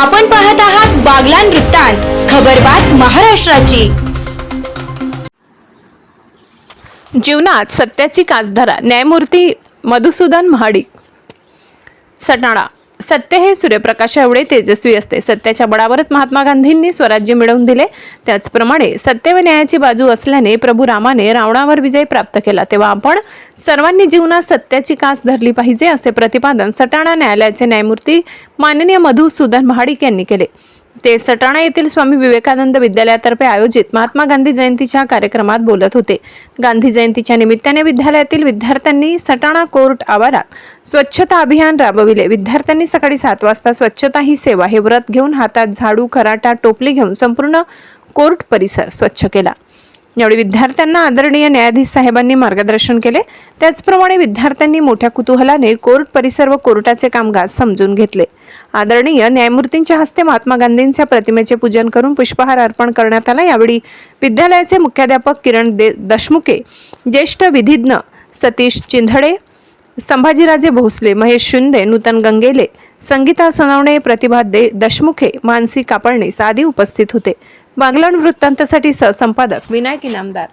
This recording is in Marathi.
आपण पाहत आहात बागलान वृत्तांत खबरबात महाराष्ट्राची. जीवनात सत्याची कासधारा न्यायमूर्ती मधुसूदन महाडिक. सटाणा सत्य हे सूर्यप्रकाशा एवढे तेजस्वी असते. सत्याच्या बळावरच महात्मा गांधींनी स्वराज्य मिळवून दिले. त्याचप्रमाणे सत्य व न्यायाची बाजू असल्याने प्रभू रामाने रावणावर विजय प्राप्त केला. तेव्हा आपण सर्वांनी जीवनात सत्याची कास धरली पाहिजे असे प्रतिपादन सटाणा न्यायालयाचे न्यायमूर्ती माननीय मधुसूदन महाडिक यांनी केले. ते सटाणा येथील स्वामी विवेकानंद विद्यालयातर्फे आयोजित महात्मा गांधी जयंतीच्या कार्यक्रमात बोलत होते. गांधी जयंतीच्या निमित्ताने विद्यालयातील विद्यार्थ्यांनी सटाणा कोर्ट आवारात स्वच्छता अभियान राबविले. विद्यार्थ्यांनी सकाळी सात वाजता स्वच्छता ही सेवा हे व्रत घेऊन हातात झाडू खराटा टोपली घेऊन संपूर्ण कोर्ट परिसर स्वच्छ केला. यावेळी विद्यार्थ्यांना आदरणीय न्यायाधीश साहेबांनी मार्गदर्शन केले. त्याचप्रमाणे विद्यार्थ्यांनी मोठ्या कुतूहलाने कोर्ट परिसर व कोर्टाचे कामकाज समजून घेतले. आदरणीय न्यायमूर्तींच्या हस्ते महात्मा गांधींच्या प्रतिमेचे पूजन करून पुष्पहार अर्पण करण्यात आला. यावेळी विद्यालयाचे मुख्याध्यापक किरण दे दशमुखे ज्येष्ठ विधिज्ञ सतीश चिंधडे संभाजीराजे भोसले महेश शिंदे नूतन गंगेले संगीता सोनवणे प्रतिभा दे दशमुखे मानसी कापडणीस आदी उपस्थित होते. बागलाण वृत्तांतसाठी सहसंपादक विनायक इनामदार.